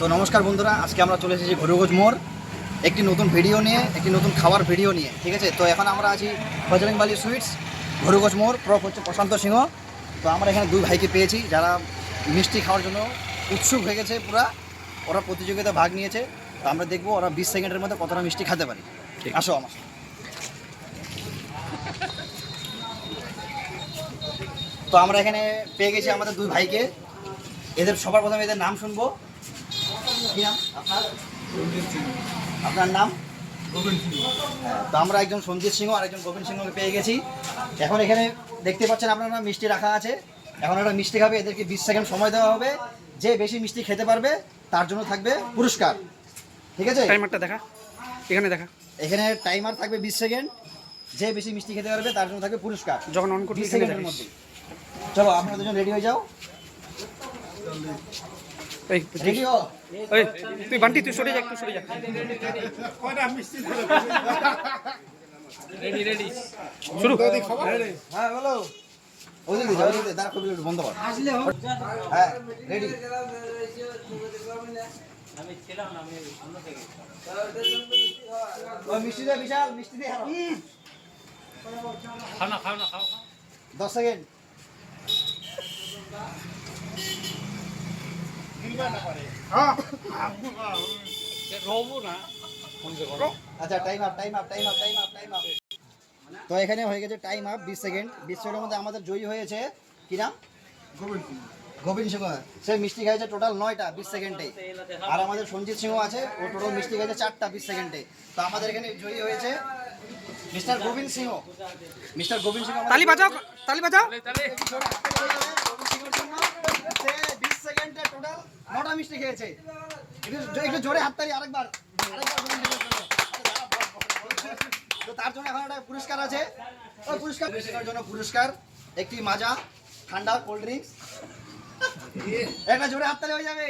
তো নমস্কার বন্ধুরা আজকে আমরা চলে এসেছি ঘুরুগোজ মোড়। একটি নতুন ভিডিও নিয়ে একটি নতুন খাবার ভিডিও নিয়ে ঠিক আছে? তো এখন আমরা আছি বজরংবালি সুইটস ঘুরুগোজ মোড় প্রফ হচ্ছে প্রশান্ত সিংহ। তো আমরা এখানে দুই ভাইকে পেয়েছি যারা মিষ্টি খাওয়ার জন্য উৎসুক হয়ে গেছে পুরা। ওরা প্রতিযোগিতা ভাগ নিয়েছে। তো আমরা দেখব ওরা বিশ সেকেন্ডের মধ্যে কতটা মিষ্টি খেতে পারে। আসো আমার তো আমরা এখানে পেয়ে গেছি আমাদের দুই ভাইকে। এদের সবার প্রথমে এদের নাম শুনব। কি নাম আপনার আপনার নাম? হ্যাঁ, তো আমরা একজন সঞ্জিত সিংহ আর একজন গোবিন্দ সিংহকে পেয়ে গেছি। এখন এখানে দেখতে পাচ্ছেন আপনারা মিষ্টি রাখা আছে। এখন একটা মিষ্টি খাবে এদেরকে বিশ সেকেন্ড সময় দেওয়া হবে। যে বেশি মিষ্টি খেতে পারবে তার জন্য থাকবে পুরস্কার। ঠিক আছে? টাইমারটা দেখা। এখানে দেখা। এখানে টাইমার থাকবে বিশ সেকেন্ড। যে বেশি মিষ্টি খেতে পারবে তার জন্য থাকবে পুরস্কার। যখন অন বিশ সেকেন্ডের মধ্যে চলো আপনারা দুজন রেডি হয়ে যাও। এই রেডি তুই বান্টি তুই সরে যা একটু সরে যা। শুরু। হ্যাঁ বলো। ওদিকে যাও ওদিকে দাঁড়া খুবই বন্ধ কর। হ্যাঁ রেডি ওই মিষ্টি দে বিশাল মিষ্টি দে আরও। দশ সেকেন্ড। আচ্ছা time up time up time up time up time up তো এখানে হয়ে গেছে টাইম আপ বিশ সেকেন্ড বিশ সেকেন্ডের মধ্যে আমাদের জয়ী হয়েছে কি নাম? গোবিন্দ সিংহ। সে মিষ্টি খাইছে টোটাল নয়টা বিশ সেকেন্ডে আর আমাদের সঞ্জিত সিংহ আছে ও টোটাল মিষ্টি খাইছে চারটা বিশ সেকেন্ডে তো আমাদের এখানে জয়ী হয়েছে মিস্টার গোবিন্দ সিংহ। মিস্টার গোবিন্দ সিংহ তালি বাজাও তালি বাজাও। গোবিন্দ সিংহের জন্য সে বিশ সেকেন্ডে টোটাল নটা মিষ্টি খেয়েছে। একটু জোরে হাততালি, আরেকবার। তার জন্য এখন একটা পুরস্কার আছে। ওই পুরস্কার জন্য পুরস্কার, একটি মাজা, ঠান্ডা কোল্ড ড্রিঙ্কস। একটা জোরে হাততালি হয়ে যাবে।